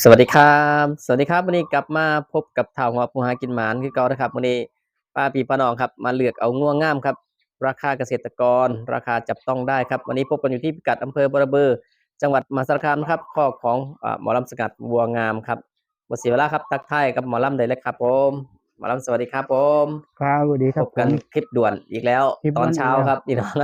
สวัสดีครับ สวัสดีครับวันนี้กลับมาพบกับท่าวหัวผู้หากินหมานคือเก่านะครับวันนี้ป้าปีป้าน้องครับ มาเลือกเอาง่วงงามครับ ราคาเกษตรกร ราคาจับต้องได้ครับ วันนี้พบกันอยู่ที่พิกัดอำเภอบรเบอร์ จังหวัดมหาสารคามนะครับข้อของอ่าหมอลำสกัดวัวงามครับบทเสียเวลาครับทักทายกับหมอลำได้เลยครับผมหมอลำสวัสดีครับผมครับสวัสดีคพรับบกันผมคลิปด่วนอีกแล้วคลิปตอนด่วนเช้าอีกแล้วครับพี่น้อง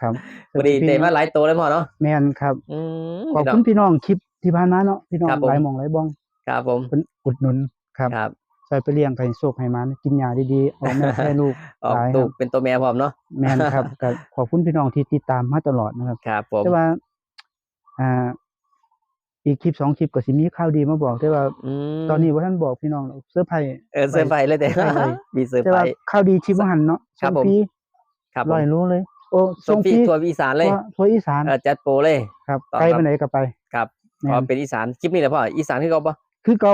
ครับพอดีเตะมาหลายตัวเลยพ่อเนาะแม่นครับอืมขอบพี่น้คุองณพี่น้องคลิป ที่ผ่านมาเนาะพี่น้องครับผม หลายหมองหลายบ้องครับผม เป็นอุดหนุนครับครับใส่ไปเลี้ยงไก่โชคให้มันกินยาดีๆเอาแม่ให้ลูก ออกหลายคตูรักบเป็นตัวแม่พร้อมเนาะแม่นครับก็ขอบคุณพี่น้องที่ติดตามมาตลอดนะครับ ครับผม แต่ว่า อ่า อีกคลิปสองคลิปก็สิมีข่าวดีมาบอกแต่ว่ามตอนนี้ว่าท่านบอกพี่น้องหรอกเสื้อร์ไผ่ เออเซอร์ไพรส์เลยแต่ใช่เลยมีเซอร์แต่ไพรว่าส์ ข่าวดีชิบหันเนาะครับส่งผม ฟรีครับผร้อมยรู้เลย โอ้ส่ส่งงฟรีฟรีทัวร์อีสานเลย ทั่วทั่วอีสานเออจัดโปรเลย ครับ ต่อไกลครับไปไหนก็ไป ครับ แม่นพอเป็นอีสานคลิปนี้แหละพ่ออีสานคือเขาปะคือเก่า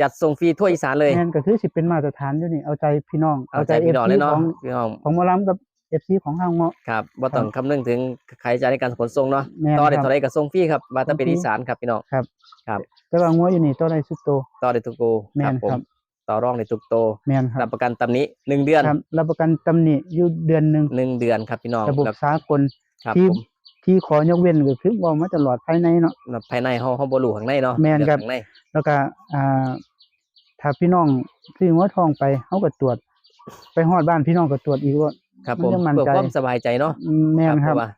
จัดส่งฟรีทั่วอีสานเลยแม่นก็คือสิเป็นมาตรฐานอยู่นี่เอาใจพี่น้องเอาใจพี่น้องเลยเนาะของพี่น้องของหมอลำกับเอฟซีของทางเงาะครับบ่ต้องคำนึงถึงค่าใช้จ่ายในการขนส่งเนาะแม่นต่อได้ครับเท่าไรก็ส่งฟรีครับมาถ้าเป็นส่งฟรีอีสานครับพี่น้องครับครับ แต่ว่างัวอยู่นี่ตัวใดสุดโตต่อได้ทุกโตแม่ครับนผมครับต่อรองได้ทุกโตแม่นครัรับบประกันตำหนี้หนึ่งเดือนครับรับประกันตำหนิอยู่เดือนหนึ่งหนึ่งเดือนครับพี่น้องระบบแล้วสากลครับที่ผม ที่ขอยกเว้นก็คือบอกมาตลอดภายในเนาะแล้วภายในห้องห้องบรูข้างในเนาะแม่นครับเองข้างในแล้วก็อ่าถ้าพี่น้องซื้องัวทองไปเฮาก็ตรวจ ไปฮอดบ้านพี่น้องก็ตรวจอีกว่า ครับมันผมจะมั่นเพื่อใจ ความสบายใจเนาะอืมแม่นครับ เพาะว่า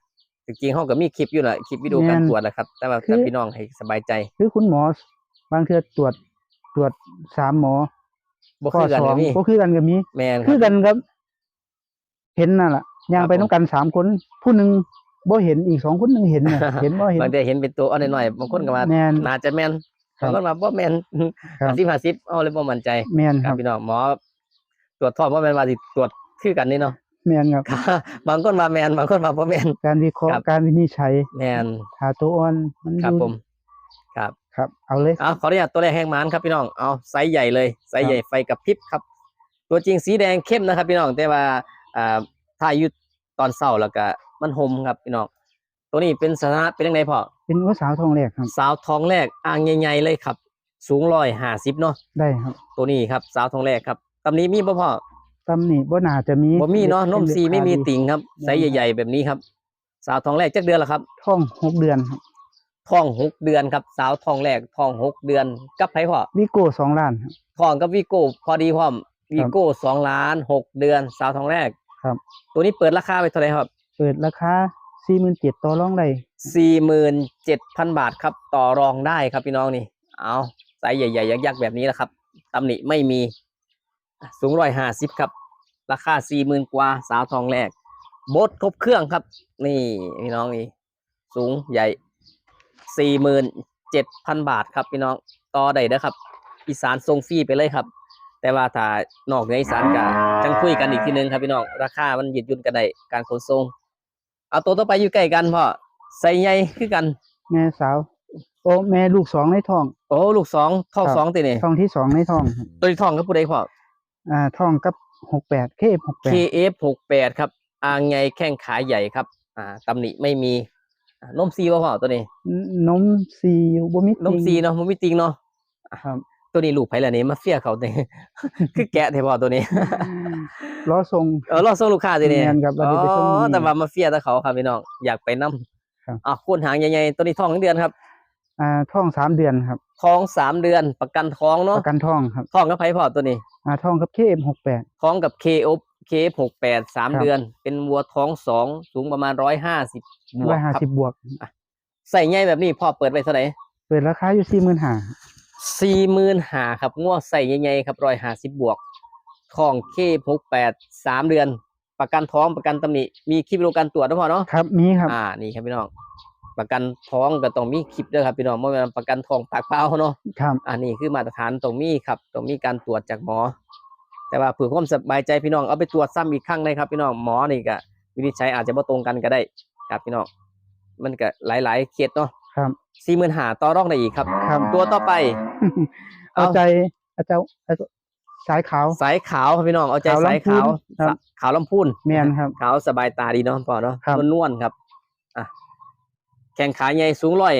จริงๆเขาก็มีคลิปอยู่แหละคลิปวิดีโอการแม่นตรวจแหละครับ แต่ว่าคือแต่พี่น้องให้สบายใจคือคุณหมอบางเทื่อตรวจตรวจสามหมอบ่คือกันสอก็งมีบ่คือกันก็มี แม่นคคืรัอบกันครับ เห็นน่ะล่ะย่างไปครับผมน้ำกันสามคน ผู้หนึ่ง บ่เห็นอีกสองคนหนึ่งเห็นน่ะเห็นบ่เห็นบางทีเห็นเป็นตัวเอาหน่อยๆบางคนก็ว่าแม่นน่าจะแม่นครับบางคนว่าบ่แม่นครับ50 50เอาเลยบ่มั่นใจแม่นคครัรับบพี่น้องหมอ ตรวจท้องบ่แม่นว่าสิตรวจคือกันนี่เนาะแม่นครับบางคนว่าแม่นบางคนว่าบ่แม่น การวิเคราะครัห์บการวินิจฉัยแม่นหาตัวอ่อนมันครับอยู่ผม ครับ ครับ เอาเลย เอาขออนุญาตตัวแรกแห้งหมานครับพี่น้องเอาไซส์ใหญ่เลยไซส์ใหญ่ไฟกับพริบครับ ตัวจริงสีแดงเข้มนะครับพี่น้องแต่ว่าอ่าถ้าอยู่ตอนเศร้าแล้วก็ มันหมครับพี่น้องตัวนี้เป็นสถานะเป็นยังไงพ่อเป็นว่าสาวทองแรกครับ สาวทองแรกอ่างใหญ่ๆเลยครับ สูงร้อยห้าสิบเนาะได้ครับ ตัวนี้ครับสาวทองแรกครับตำนี้มีบ่พ่อตำหนิบ่น่าจะมีบ่มีเนาะนมซีไม่มีติติ่งครับไซส์ใหญ่ ๆ แบบนี้ครับ สาวทองแรกจักเดือนละครับท้องหกเดือนครับท้องหกเดือนครับ สาวทองแรกท้องหกเดือนกับไผพ่อวิโก้สองล้านครับทองกับวีโก้พอดีพร้อมวีโก้สองล้านหกเดือน สาวทองแรกครับ ตัวนี้เปิดราคาไปเท่าไหร่ครับ เปิดราคาสี่หมื่นเจ็ดต่อรองได้สี่หมื่นเจ็ดพันบาทครับต่อรองได้ครับพี่น้องนี่ เอาไซส์ใหญ่ๆยักษ์ๆแบบนี้แหละครับตำหนิไม่มีสูงร้อยห้าสิบครับ ราคาสี่หมื่นกว่าสาวทองแรกบดครบเครื่องครับ นี่พี่น้องนี่สูงใหญ่สี่หมื่นเจ็ดพันบาทครับพี่น้องต่อได้เด้อครับ อีสานทรงฟรีไปเลยครับ แต่ว่าถ้านอกเหนืออีสานก็จังคุยกันอีกทีนึงครับพี่น้องราคามันหยืดยุ่นกันได้การขนส่ง เอาตัวต่อไปอยู่ใกล้กันพ่อใส่ใหญ่คือกัน แม่สาว โอ้แม่ลูกสองในท้อง โอ้ลูกสองท้องครับสองตีนี่ท้องที่สองในท้องครับตัวที่ท้องก็ผู้ใดพ่ออ่าท้องกับหกแปดเคหกแปด KF หกแปดครับอ่างใหญ่แข้งขาใหญ่ครับ อ่าตำหนิไม่มีอ่านมซีบ่พ่อตัวนี้นมซีบ่มีนมซีเนาะมันมีติงเนาะครับ ตัวนี้ลูกไผล่ะนี่มาเฟียเขาเนี่ยคือแกะเทพอตัวนี้ล้อทรงเออรอส่งลูกค้าสิเนี่ยแม่นครับเราอ๋จะไปส่งอมื้อนี้แต่ว่ามาเฟียแต่เขาครับพี่น้องอยากไปนํครับอะโคนหางใหญ่ๆตัวนี้ท้องทั้งเดือนครับอ่าท้องสามเดือนครับท้องสามเดือนประกันท้องปเนาะระกันท้องครับท้องกับไผพอตัวนี้อ่าท้องกับเคหกแปดท้องกับ KO KF หกแปดสามครับเดือน เป็นวัวท้องสองสูงประมาณร้อยห้าสิบบวร้อกยห้าครับสิบบวกใส่ใหญ่แบบนี้พ่อเปิดไปเท่าไหร่เปิดราคาอยู่สี่หมื่นห้า สี่หมื่นหาครับงัวใส่ใหญ่ๆครับร้อยห้าสิบบวกท้องเคหกแปดสามเดือน ประกันท้องประกันตำหนิมีคลิปดูการตรวจนะพ่อเนาะครับมีครับอ่านี่ครับพี่น้องประกันท้องก็ต้องมีคลิปด้วยครับพี่น้องเมื่อเป็นประกันท้องปากเปล่าเนาะครับอันนี้คือมาตรฐานตรงมีครับตรงมีการตรวจจากหมอ แต่ว่าเผื่อความสบายใจพี่น้องเอาไปตรวจซ้ำอีกครั้งได้ครับพี่น้องหมอนี่ก็วินิจฉัยอาจจะไม่ตรงกันก็ได้ ครับพี่น้องมันก็หลายๆเคสเนาะ ครับสี่หมื่นหาต่อรองได้อีกครับ ครับ ตัวต่อไป เอาเอาใจเอาเจ้าเอาสายขาว สายขาวครับพี่น้อง เอาใจขาวลำสายขาวพูนครับสะขาวลำพูนแม่นครับ ขาวสบายตาดีเนาะพ่อเนาะครับนวลๆครับ อะ แข้งขาใหญ่สูงร้อย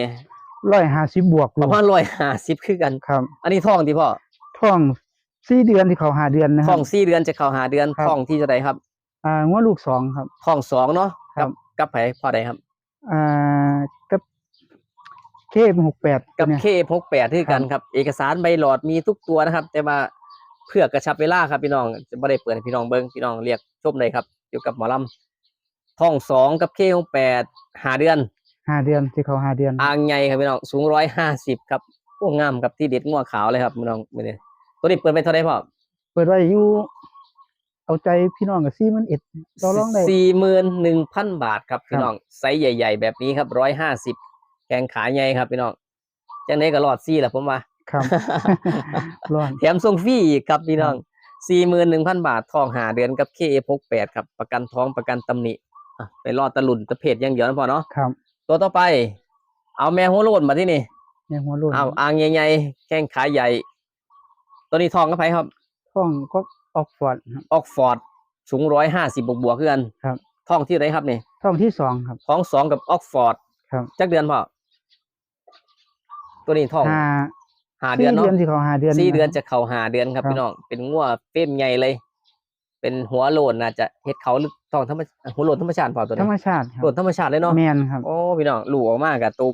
ร้อยห้าสิบบวกประลูกมาณร้อยห้าสิบคือกัน ครับ อันนี้ท้องที่พ่อท้องสี่เดือนที่เขาหาเดือนนะคท้รัอบงสี่เดือนจะเข้าหาเดือนครับท้องที่จะไดครับ อ่างวดลูกสองครับท้องสองเนาะครักับกับไผพ่อใดครับ อ่ากับ เคมหกแปดกับเนี่ยเคพกแปดที่กันครับ เอกสารใบหลอดมีทุกตัวนะครับ แต่ว่าเพื่อกระชับเวลาครับพี่น้องจะไม่ได้เปิดให้พี่น้องเบิ้งพี่น้องเรียกชมเลยครับเกี่ยวกับหมอลำท้องสองกับเคพกแปดหาเดือนห้าเดือนที่เขาหาเดือนอ่างใหญ่ครับพี่น้องสูงร้อยห้าสิบครับพวกงามครับที่เด็ดงัวขาวเลยครับพี่น้องมือนี้ตัวนี้เปิดไปเท่าไหร่พ่อเปิดไว้อยู่เอาใจพี่น้องกับซี่มันเอ็ดต่อรองได้สี่หมื่นหนึ่งพันบาทครับพี่ครับน้องไซส์ใหญ่ ๆ แบบนี้ครับร้อยห้าสิบ แกงขาใหญ่ครับพี่น้องจังไดก็รอดซี่แหละผมว่าครับร้อนแถมส่งฟรีอีกครับพี่น้องสี่หมื่นหนึ่งพันบาททองหาเดือนกับเคเอพกแปดครับ ประกันท้องประกันตำหนิอะไปรอดตะลุนตะเพดอยังเดียวนะพอเนาะครับ ตัวต่อไป เอาแม่หัวโลนมาที่นี่ยังหัวโล้นเอาอ่างใหญ่ๆแข้งขาใหญ่ ตัวนี้ทองก็ไผครับท้องก็ออกฟอร์ดครับออกฟอร์ดสูงร้อยห้าสิบบวกบวกๆคือกันครับทองที่ไหนครับนี่ท้องที่สองครับท้องสองกับออกฟอร์ดครับจักเดือนพอ ตัวนี้ทองห้าหาเดือนสี่เนาะเดือนที่เขาหาเดือนสี่เดือนครับจะเข่าหาเดือนครับครับพี่น้องเป็นงัวเฟ้มใหญ่เลย เป็นหัวโลนน่าจะเฮ็ดเขาหรือทองธรรมหัวโลนธรรมชาติเปล่าตัวธรนี้รมชาติครับโลนธรรมชาติเลยเนาะแมนครับโอ้พี่น้องลูกออกมากับตัว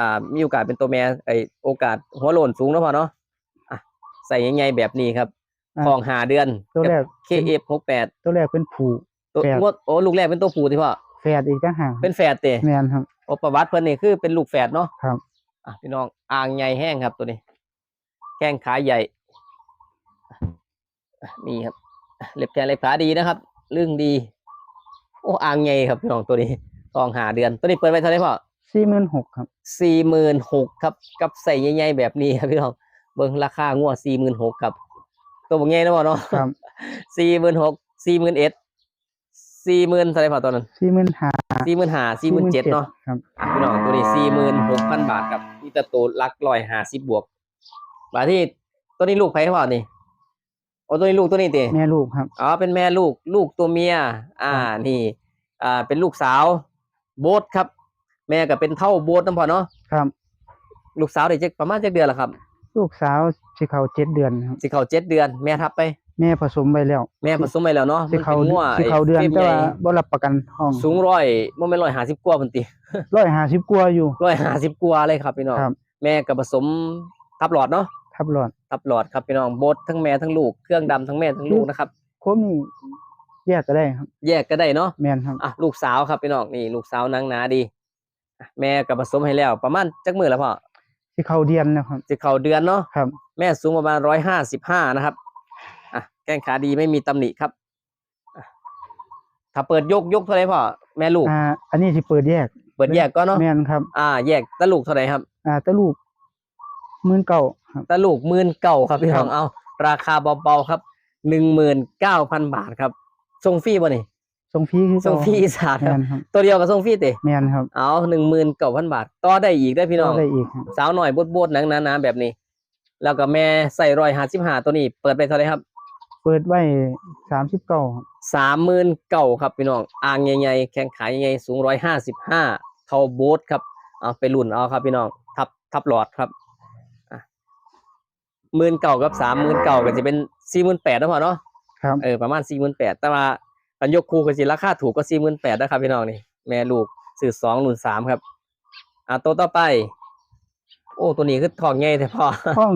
อ่ามีโอกาสเป็นตัวแม่ไอโอกาสหัวโลนสูงเนาะพอเนาะอะใส่ใหญ่ๆแบบนี้ครับอ่าทองหาเดือนตัวแรกเคเอฟหกแปดตัวแรกเป็นผูตัวแฝดงวดโอ้ลูกแรกเป็นตัวผู้ที่พ่อแฝดอีกต่างหากเป็นแฝดเตะแมนครับโอ้ประวัติเพิ่นนี่คือเป็นลูกแฝดเนาะครับ อะพี่น้องอ่างใหญ่แห้งครับตัวนี้แข้งขาใหญ่อะนี่ครับเล็บแขนเล็บขาดีนะครับเรื่องดี โอ้อ่างใหญ่ครับพี่น้องตัวนี้ทองหาเดือน ตัวนี้เปิดไว้เท่าไหร่พ่อสี่หมื่นหกครับสี่หมื่นหกครับ กับใส่ใหญ่ๆแบบนี้ครับพี่น้องเบิ่งราคางัวสี่หมื่นหกครับ ตัวบางใหญ่นะพ่อเนาะครับสี่หมื่นหกสี่หมื่นเอ็ด สี่หมื่นเท่าไหร่พ่อตอนนั้นสี่หมื่นห้าสี่หมื่นห้าสี่หมื่นเจ็ดเนาะครับอะพี่น้องตัวนี้สี่หมื่นหกพันบาทครับนี่ตะตัวลักร้อยห้าสิบบวกมาที่ตัวนี้ลูกไผ่เปล่านี่โอ้ตัวนี้ลูกตัวนี้ติแม่ลูกครับอ๋อเป็นแม่ลูกลูกตัวเมีย อ่านี่ อ่าเป็นลูกสาว โบสครับ แม่ก็เป็นเท่าโบสน้ำพอเนาะครับ ลูกสาวได้จักประมาณจักเดือนละครับ ลูกสาวสิเขาเจ็ดเดือนครับสิเขาเจ็ดเดือน แม่ทับไป แม่ผสมไปแล้ว แม่ผสมไปแล้วเนาะสิเขามันป็นงัวสิเขาเดือนไฟมแต่ใหญ่ว่าบ่รับประกันห้องสูงร้อยบ่แม่นร้อยห้าสิบกว่าพันติร้อยห้าสิบกว่าอยู่ร้อยห้าสิบกว่าเลยครับพี่น้องครับแม่ก็ผสมทับหลอดเนาะทับหลอดทับหลอดครับพี่น้องโบสทั้งแม่ทั้งลูกเครื่องดำทั้งแม่ทั้งลูกนะครับโคมนี่แยกก็ได้ครับ แยกก็ได้เนาะแมนครับอะลูกสาวครับพี่น้องนี่ ลูกสาวนางหนาดีอะแม่ก็ผสมให้แล้ว ประมาณจักมือแล้วพ่อ สิเขาเดือนนะครับสิเข้าเดือนเนาะครับ แม่สูงประมาณร้อยห้าสิบห้านะครับอะแข้งขาดีไม่มีตำหนิครับอะถ้าเปิดยกยกเท่าไหรพ่อแม่ลูก อ่า อันนี้สิเปิดแยกเปิดแยกก็เนาะแมนครับ อ่า แยกตะลูกเท่าไหรครับอ่าแตะลูกหมื่นเก้าครับ ตะลูกหมื่นเก้าครับพี่น้องครับเอา ราคาเบาๆครับหนึ่งหมื่นเก้าพันบาทครับส่งฟรีป่ะนี่ ส่งฟรีคือส่งฟรีอีสานแมครับ นครับตัวเดียวกับส่งฟรีเตะแมนครับเอาหนึ่งหมื่นเก้าพันบาท ต่อได้อีกได้อพี่น้อง ก็ได้อีกครับสาวหน่อยบดๆหนังหนาๆแบบนี้ แล้วก็แม่ใส่รอยหาสิบหาตัวนี้ เปิดไปเท่าไหรครับเปิดไว้สามสิบเก้าครับสามหมื่นเก่าครับพี่น้องอ่างใหญ่ๆแข้งขาใหญ่ๆสูงร้อยห้าสิบห้าเท่าโบ๊ทครับเอาไปรุ่นเอาครับพี่น้องทับทับหลอดครับหมื่นเก่ากับสามหมื่นเก่าก็จะเป็นสี่หมื่นแปดนะพอเนาะครับ เออประมาณสี่หมื่นแปดแต่ว่า ปันยกคู่ก็สิราคาถูกก็สี่หมื่นแปดนะครับพี่น้องนี่แม่ลูกสื่อสองรุ่นสามครับ อ่าตัวต่อไป โอ้ตัวนี้คือทองใหญ่แต่พอห้อง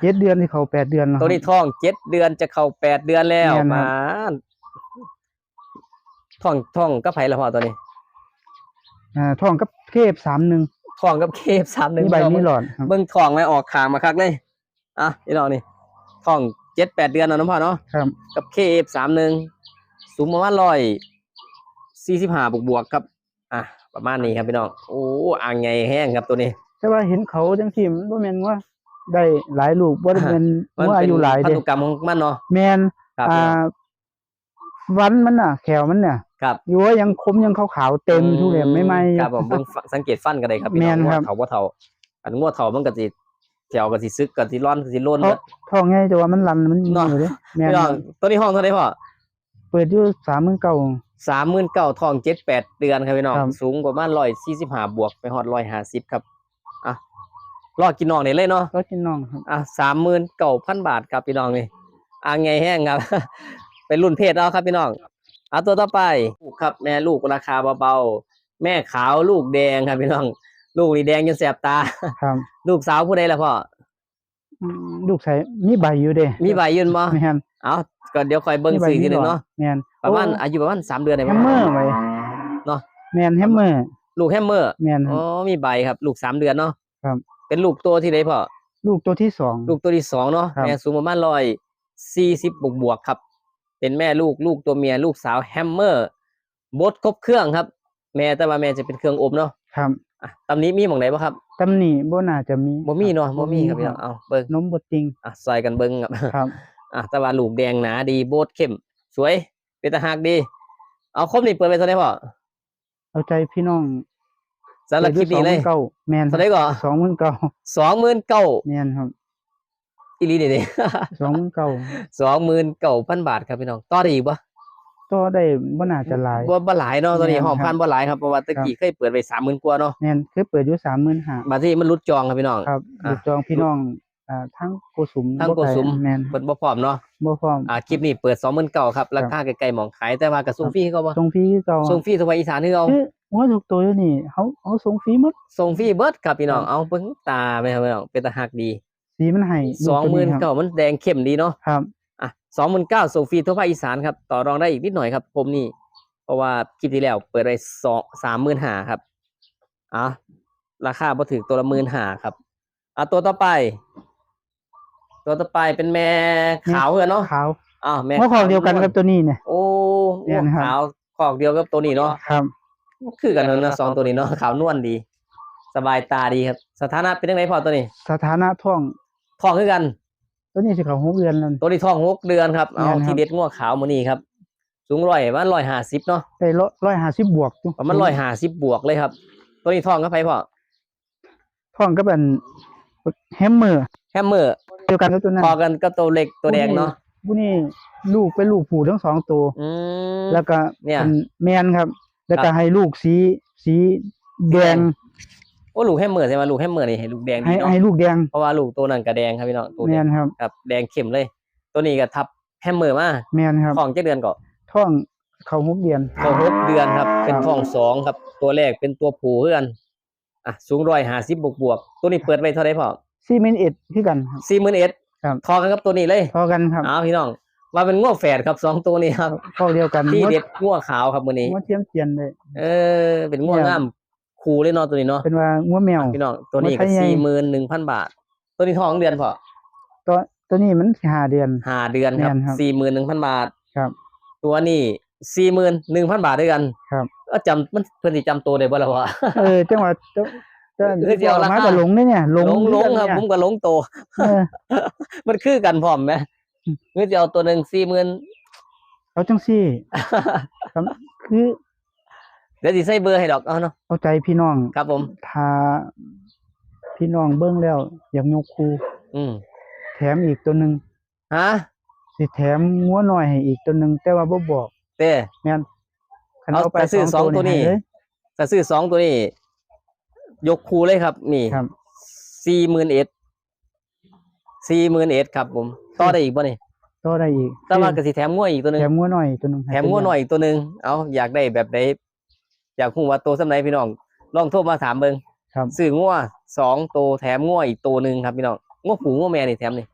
เจ็ดเดือนที่เขาแปดเดือนแล้วตัวนี้ท้องเจ็ดเดือนจะเข้าแปดเดือนแล้วแม่นครับมาท้องท้องก็ไผ่ละพอตัวนี้ อ่าท้องกับเคฟสามหนึ่งท้องกับเคฟสามหนึ่งนี่ใบนี้หลอดครับเบิ้งท้องไม่ออกขางมาคักเลยอะนี่น้องนี่ท้องเจ็ดแปดเดือนเนาะน้องพ่อเนาะครับกับเคฟสามหนึ่ง สูงประมาณร้อยสี่สิบห้าบวกบวกๆครับ อะ ประมาณนี้ครับพี่น้อง โอ้อ่างใหญ่แห้งครับตัวนี้ แต่ว่าเห็นเขาจังซี่มันบ่แม่นว่า ได้หลายลูกบ่ได้เป็นมันว่าเป็อานยุหลายพันเด้ธุกรรมของมันเนาะแม่นครับอ่าวันมันน่ะ แขวมันเนี่ยครับอยู่ว่ายังคมยังขาวๆเต็มทุเรียนไม่ไหมครับผมเบิ่งสังเกตฟันกันเลยครับพี่น้องแม่นงวครัดบเขาว่าเถาอันงวดเถามันก็สิแถวก็สิซึกก็สิร้อนก็สิโล่นเพราะท้องไงแต่ว่ามันรันมันเนาะอยู่เด้แม่นพี่น้องตัวนี้ห้องเท่าไหร่พ่อ เปิดอยู่สามหมื่นเก้า สามหมื่นเก้าทองเจ็ดแปดเดือนครับพี่น้อง ครับ สูงประมาณร้อยสี่สิบห้าบวกไปฮอดร้อยห้าสิบครับ อะรอกินน้องได้เลยเนาะ ก็กินน้องครับ อะสามหมื่นเก้าพันบาทครับพี่น้องนี่อ่าไงแห้งครับ เป็นรุ่นเพศเอาครับพี่น้องเอาตัวต่อไปลูกครับแม่ลูกราคาเบาๆ แม่ขาวลูกแดงครับพี่น้อง ลูกนี่แดงจนแสบตา ครับ ลูกสาวผู้ใดล่ะพ่ออืม ลูกใส่มีใบอยู่เด้มีใบยืนบ่แม่นเอาก็เดี๋ยวคอยเบิ่งมีใบสื่อทีหนึงมีหลอดเนาะแม่นประมาณโอ้อายุประมาณสามเดือนได้แฮบ่มเมอร์ไว้เนาะแม่นแฮมเมอร์ลูกแฮมเมอร์แม่นคอ๋รัอบมีใบครับ ลูกสามเดือนเนาะครับ เป็นลูกตัวที่ใดพ่อลูกตัวที่สองลูกตัวที่สองเนาะครับแม่สูงประมาณร้อยสี่สิบบวกบวกๆครับ เป็นแม่ลูกลูกตัวเมียลูกสาวแฮมเมอร์บดครบเครื่องครับ แม่แต่ว่าแม่จะเป็นเครื่องอบเนาะครับ อะตำนี้มีหมองไหนบ่ครับตำหนิบ่น่าจะมีบ่มีเนาะบ่มีครับบ่พี่น้องเอาเบิ่งนมบ่จริงอะซอยกันเบิ่งครับครับอะแต่ว่าลูกแดงหนาดีโบดเข้ม สวย เป็นตาหักดี เอาครบนี่เปิดไปเท่าไหร่พ่อเอาใจพี่น้องสำหรับคลิปนี้เลยเก้าแม่นเท่าไหร่ก่อนสองหมื่นเก้าสองหมื่นเก้าแม่นครับอีหลีนี่เด้สองหมื่นเก้าสองหมื่นเก้าพันบาทครับพี่น้องต่อได้อีกบ่ ต่อได้บ่น่าจะหลาย บ่บ่หลายเนาะตอนนี้แม่นหอมครับพันบ่หลายครับเพราะว่าตะกี้เคยเปิดไปสามหมื่นกว่าเนาะแม่นเคยเปิดอยู่สามหมื่นห้ามาที่มันรุดจองครับพี่น้อง ครับอะลูกจองพี่น้องอ่าทั้งโกสุมทั้งโกสุมบ่ไแม่นเปิดบ่พร้อมเนาะบ่พร้อม อ่าคลิปนี้เปิดสองหมื่นเก้าครับราคาใกล้ๆหมองขายแต่ว่ากระส่งฟรีเขาบ่ส่งฟรีคือเก่าส่งฟรีทั่วอีสานคือเอาคือว่าทุกตัวอยู่นี่เขาเขาส่งฟรีหมดส่งฟรีเบิดครับพี่น้องครับเอาเบิ่งตาไปครับพี่น้องเป็นตาหักดีสีมันให้สองหมื่นลูตัวเก้ามันแดงเข้มดีเนาะ ครับอะ สองหมื่นเก้าส่งฟรีทั่วภาคอีสานครับ ต่อรองได้อีกนิดหน่อยครับ ผมนี่ เพราะว่าคลิปที่แล้วเปิดไปสองสามหมื่นหาครับอะราคาพอถึงตัวละหมื่นหาครับอะตัวต่อไป ตัวต่อไปเป็นแม่ขาวเหรอเนาะขาวอ้าวแม่เมื่อของเดียวกันขากับตัวนี้เนี่ยโอ้เนี่ยนะครับขาวขอกเดียวกับตัวนี้เนาะครับ คือกันเนาะสองตัวนี้เนาะขาวนวลดี สบายตาดีครับ สถานะเป็นยังไงพอตัวนี้ สถานะท้องท้องคือกัน ตัวนี้สิเขาหกเดือนแล้วตัวนี้ท้องหกเดือนครับ เอาแม่นครับ ที่เด็ดงัวขาวมือนี้ครับ สูงร้อยว่าร้อยห้าสิบเนาะได้ร้อยห้าสิบบวกอยู่ประมาณร้อยห้าสิบบวกเลยครับ ตัวนี้ท้องก็ไปพ่อท้องก็เป็นแฮมเมอร์แฮมเมอร์เดียวกันกับตัวนั้นพอกันก็ตัวเล็กตัวแดงเนาะผู้นี้ลูกเป็นลูกผูทั้งสองตัว อืม แล้วก็เนี่ยเป็นแมนครับ แล้วคก็รับให้ลูกสีสีแดงโอ้ลูกแฮมเมอร์ใช่ไหมลูกแฮมเมอร์นี่ให้ลูกแดงดีให้เนาะให้ลูกแดงเพราะว่าลูกตัวนั้นก็แดงครับพี่น้องตัวแมแดงนครับ ครับแดงเข้มเลย ตัวนี้ก็ทับแฮมเมอร์มาแมนครับท้องเจ็ดเดือนก่อนท้องเขาหกเดือน ท้องหกเดือนครับ เป็นครับท้องสองครับ ตัวแรกเป็นตัวผู้เพื่อนอะสูงร้อยห้าสิบบวกบวกๆตัวนี้เปิดไปเท่าไหร่พ่อซีเมนเอ็ดคือกันครับ สี่หมื่นเอ็ดครับ ทอกันครับตัวนี้เลยพอกันครับเอาพี่น้องว่าเป็นง่วงแฝดครับสองตัวนี้ครับพอเดียวกันที่เด็ดง่วงขาวครับมือนี้งัวเทียมเทียนเลย เออเป็นง่วงเนี่ยงาม คูเลยเนาะตัวนี้เนาะเป็นว่างัวแมวพี่น้องตัวนี้ก็ว่าไทยใหญ่สี่หมื่นหนึ่งพันบาท ตัวนี้ทองเดือนพอตัวตัวนี้มันสิห้าเดือนห้าเดือนครับแม่นครับสี่หมื่นหนึ่งพันบาทครับ ตัวนี้สี่หมื่นหนึ่งพันบาทด้วยกัน ครับก็จำมันเพื่อนสิจำตัวได้บ่ล่ะวะเออจังหวะจะจะเออเดี๋ยวราคามาก็หลงเนี่ยเนี่ยหลงหลงหลงครับเนี่ยผมก็หลงโตเออมันคือกันพร้อมไหมอืมเมื่อจะเอาตัวหนึ่งสี่หมื่นเอาจังซี่ครับคือ เดี๋ยวสิใส่เบอร์ให้ดอกเอาเนาะเอาใจพี่น้องครับผม ถ้าพี่น้องเบิ่งแล้ว อยากยกคูอืมแถมอีกตัวหนึ่งฮะสิแถมงัวหน่อยให้อีกตัวหนึ่งแต่ว่าบ่บอกเต้แม่นคันเอาเอาไปแต่ซื้อสองตัวนี้ให้เลยแต่ซื้อสองตัวนี้ ยกคูเลยครับ นี่ครับสี่หมื่นเอ็ดสี่หมื่นเอ็ดครับ ผมต่อได้อีกป่ะนี่ต่อได้อีกแต่ว่ากสิแถมง่วยอีกตัวหนึงแถมงัวหน่อยตัวหนึงแถมง่วหน่อยอีกตัวหนึงเอาอยากได้แบบใด อยากคูว่าตัวสำไหนพี่น้องลองโทรมาถามเบิงครับซื้อง่วสองตัวแถมง่วอีกตัวหนึ่งครับพี่น้องง่วผูง่วแม่นี่แถมนี่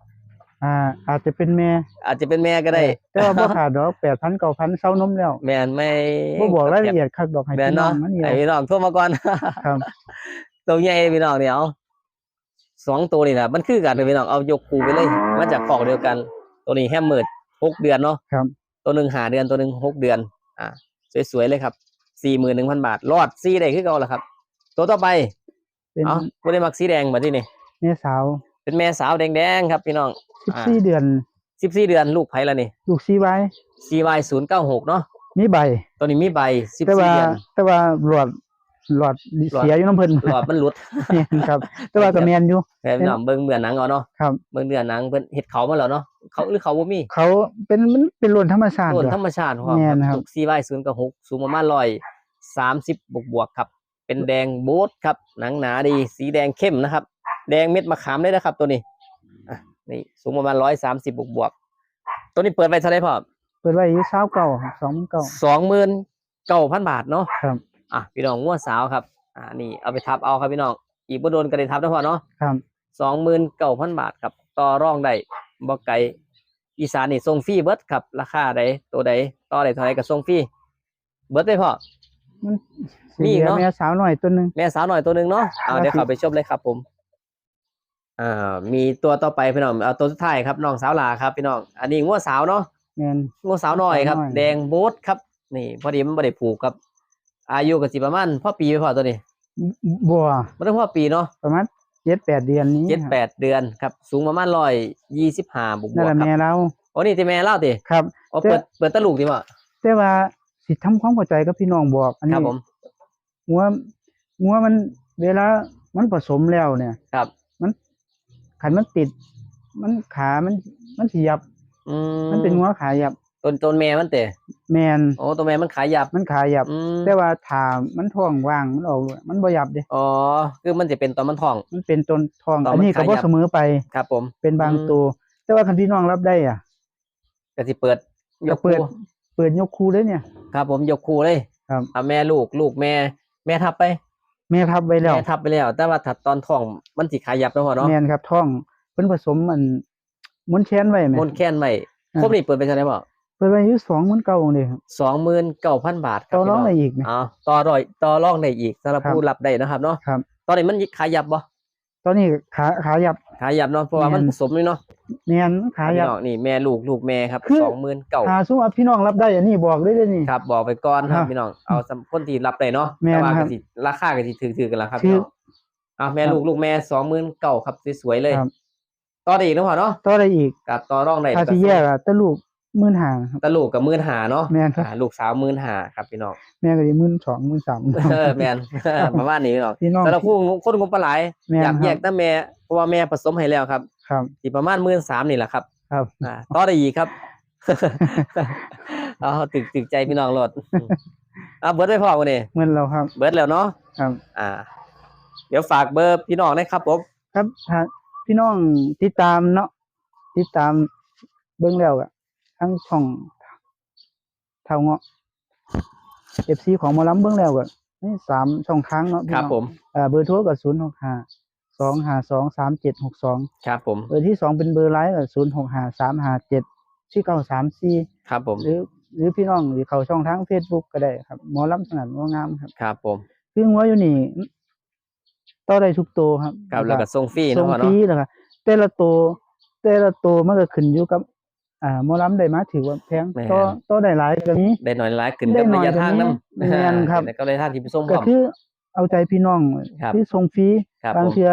อ่า อาจจะเป็นแม่ อาจจะเป็นแม่ก็ได้แต่ว่าบ่ขาดดอก8,000 9,000เซานมแล้ว แม่นไม่บ่บอกรายละเอียดคักดอกให้แม่นพี่น้อเนาะงมันนี่ไอพี่น้องโทรมาก่อนครับตัวใหญ่พี่น้องเนี่ยเอาสองตัวนี่แหละมันคือกันเลยพี่น้องเอายกคูไปเลยมาจากของเดียวกัน ตัวนี้แฮมเมิร์ดหกเดือนเนาะครับ ตัวหนึ่งหาเดือนตัวหนึ่งหกเดือน อ่า สวยๆเลยครับ สี่หมื่นหนึ่งพันบาท รอดซีได้คือเก่าแล้วครับ ตัวต่อไปเป็นเอาไม่ได้มักสีแดงมาที่นี่ แม่สาวเป็นแม่สาวแดงๆครับพี่น้องอ่า14เดือน สิบสี่เดือนลูกไผ่ละนี่ ลูกซีไว้ CY ศูนย์เก้าหกเนาะมีใบ ตัวนี้มีใบสิบแต่ว่าสี่เดือนแต่ว่าหลอด หลอดหลอดเสียอยู่น้ำเพิ่นหลอดมันหลุดแม่นครับ แต่ว่าก็แม่นอยู่แต่พี่น้องเบิ่งเบื่อหนังเอาเนาะครับเบิ่งเบื่อหนังเพิ่นเห็ดเขามาแล้วเนาะเขาหรือเขาบ่มี เขาเป็นมันเป็นล้วนธรรมชาติส่วนเหรอธรรมชาติของแม่นครับถูกซีไว้ศูนย์กับหกสูงประมาณร้อยสามสิบบวกบวกๆครับ เป็นแดงโบ๊ทครับ หนังหนาดี สีแดงเข้มนะครับ แดงเม็ดมะขามเลยนะครับ ตัวนี้อะนี่สูงประมาณร้อยสามสิบบวกบวกๆตัวนี้เปิดไปเท่าไหรพ่อเปิดไว้อยู่เช้าเก่าครับสองเก่าสองหมื่นเก้าพันบาทเนาะครับ อะพี่น้องงัวสาวครับ อ่านี่เอาไปทับเอาครับพี่น้อง อีกบ่โดนกระเด็นทับนะพ่อเนาะครับสองหมื่นเก้าพันบาทครับ ต่อร่องได้บ่ไกลอีสานนี่ส่งฟรีเบิดครับ ราคาใดตัวใดต่อใดเท่าไหรก็ส่งฟรีเบิดได้พ่อมันมีสีอีกเหลือเนาะแม่สาวหน่อยตัวหนึงแม่สาวหน่อยตัวหนึ่งเนาะเอาครับเดี๋ยวเข้าไปชมเลยครับผมอ่ามีตัวต่อไปพี่น้องเอาตัวสุดท้ายครับน้องสาวหลาครับพี่น้องอันนี้งัวสาวเนาะแม่นงัวสาวน้อยครับสาวน้อยแดงโบ๊ทครับ นี่ พอดีมันบ่ได้ผูกครับ อายุก็สิประมาณพ่อปีไปพอตัวนี้บัวมันต้องพ่อปีเนาะประมาณเจ็ดแปดเดือนนี้เจ็ดครับแปดเดือนครับ สูงประมาณร้อยยี่สิบห้าบวกบนั่นวแหกละครับแม่เราโอ้นี่ที่แม่เล่าติครับโอ้เปิดเปิดตะลูกดิพ่อแต่ว่าสิทำความเข้าใจกับพี่น้องบอกอันคนี้รับผมงัวงัวมันเวลามันผสมแล้วเนี่ย ครับขันมันติด มันขามันมันสิยับอืมันเป็นงัวขายับ ต้นต้นแม่มันเตะแมนโอ้ตัวแม่มันขายยับมันขายับ อืมแต่ว่าถ้ามันท้องว่างมันออกลูกมันบ่ยับเด้อ๋อคือมันจะเป็นตอนมันท้อง มันเป็นต้นท้องตอนมันอันนี้ก็ขายับ่บ เสมอไปครับ ผม เป็นบางอืม ตัว แต่ว่าคันพี่น้องรับได้อะ ก็สิเปิด ยก็กเปิด คู่เปิดยกคูเลยเนี่ย ครับ ผมยกคู่เลยครับ เอาแม่ลูกลูกแม่ แม่ทับไปแม่ทับไว้แล้ว แม่ทับไปแล้ว แต่ว่าถ้าตอนท้องมันสิขายยับแล้วพ่อเนาะแม่นครับท้องเพิ่นผสมมันม้วนแขนไว้แม่มนแค้นไว้อ่า ครบนี่เปิดไปเท่าไหร่พ่อ เปิดไว้อยู่2มันเก่าเลยครับ สองหมื่นเก้าพันบาทครัต่อรองพี่ได้น้อีกนะ อ๋อต่อรอยต่อรองได้อีกสำหรับครับ ผู้รับได้นะครับเนาะครับ ตอนนี้มันขายยับบ่ตอนนี้ขาขายับ ขายยับเนาะเพราะว่ามันแม่น ผสมเลยเนาะแม่นขาพี่ยับน้องนี่แม่ลูกลูกแม่ครับคือ สองหมื่นเก้าถ้าสมมุติว่าพี่น้องรับได้อันนี้บอกเลยเด้อนี่ ครับบอกไปก่อนครับครับพี่น้องเอาสำคนที่รับได้เนาะแม่นแต่ว่าครัก็บสิราคาก็สิถือๆกันแล้วครับคือพี่น้องเอาแม่ครับลูกลูกแม่สองหมื่นเก้าครับสวยๆเลยครับ ต่อได้อีกเนาะพ่อเนาะต่อได้อีก กับต่อรองได้ถ้าสิแยกอะแต่ลูก 15,000ครับ ตะลูกกับหมื่นหาเนาะแม่นครับ อ่าลูกสาวหมื่นหาครับพี่น้องแม่ก็สิ12 13เออแมนประมาณนี้พี่น้องพี่น้องสำหรับผู้คนงบปลาไหลายแม่นอยากครับแยกแต่แม่เพราะว่าแม่ผสมให้แล้วครับครับสิประมาณหมื่นสามนี่แหละครับ ครับ อ่าต่อได้อีกครับ เอาตึกตึกใจพี่น้องรถเอาเบิร์ดได้พอวันนี้เหมือนเราครับ เบิร์ดแล้วเนาะครับ อ่า เดี๋ยวฝากเบอร์พี่น้องนะครับผมครับถ้าพี่น้องติดตามเนาะติดตามเบิ่งแล้วอะ ทั้งช่องเท่าเงาะ FC ของหมอลำเบิ่งแล้วก็นี่สามช่องทางเนาะพี่ครับน้องผมอ่าเบอร์โทรก็065 252 3762ครับผมเบอร์ที่สองเป็นเบอร์ไลน์ก็065 357 4934ครับผมหรือ หรือพี่น้องหรือเข้าช่องทาง Facebook ก็ได้ครับหมอลำสนั่นงองามครับครับผมคือหัวอยู่นี่ต่อได้ทุกตัวครับครับแล้วก็ส่งฟรีส่เนาะงพ่อฟเนาะรีแล้วครับแต่ละตัวแต่ละตัวมันก็ขึ้นอยู่กับ อ่าหมอลำได้มาถือว่าแพงต่อต่อได้หลายก็มีได้หน่อยหลายขึ้นได้กับหน่ระอยยะทางกว่านี้น้ำแม่นครับแล้วก็เลยท่านที่ไปส่งพก็ร้อมคือเอาใจพี่น้องครับที่ส่งฟรีครับบางผมเทื่อ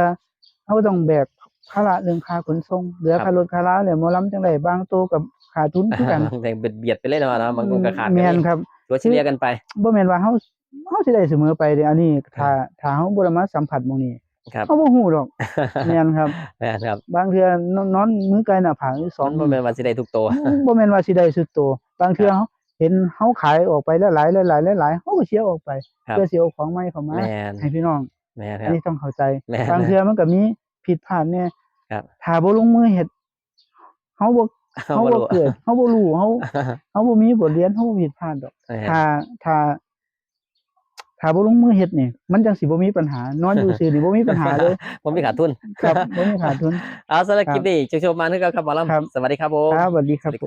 เขาต้องแบกภาระเรื่องค่าขนส่งเหลือครับค่ารถค่าลาเนี่ยหมอลำจังไดบางตัวกับขาดทุนคือกันแต่งเบียดไปเลยเนาะเนาะบางคนก็ขาดแม่นกันครับตัวเฉลี่ยกันไปบ่แม่นว่าเฮาเฮาสิได้เสมอไปเด้อันนี้ถ้าถ้าเฮาบ่ได้มาสัมผัสหม่องนี้ ครับเฮาบ่ฮู้ดอกแม่นครับแม่นครับ บางเทื่อนอนนอนมือไกลหน้าผากอยู่สสอองนบ่แม่นว่าสิได้ทุกตัวบ่แม่นว่าสิได้สุดโตวบางเทื่อเฮาเห็นเฮาขายออกไปหลายๆหลายๆหลายๆเฮาก็เสียออกไปครับเพื่อสิเอาของใหม่เข้ามาแม่นให้พี่น้องแม่นคอัรันบนี้ต้องเข้าใจแม่นบางเทื่อมันก็มีผิดพลาดเนี่ยครับถ้าบ่ลงมือเฮ็ดเฮาบ่เฮาบ่เกิดเฮาบ่รู้เฮาเฮาบ่มีบทเรียนเฮาบ่ผิดพลาดดอกแม่นถ้าถ้า ถ้าบ่ลงมือเฮ็ดนี่มันจังสิบ่มีปัญหา นอนอยู่ซื่อนี่บ่มีปัญหาเลยผมมีขาดทุน ครับบ่มีขาดทุน เอาสำหรับครับคลิปนี้โชคๆมานึกครับหมอลำครับสวัสดีครับผมครับสวัสดีครับผม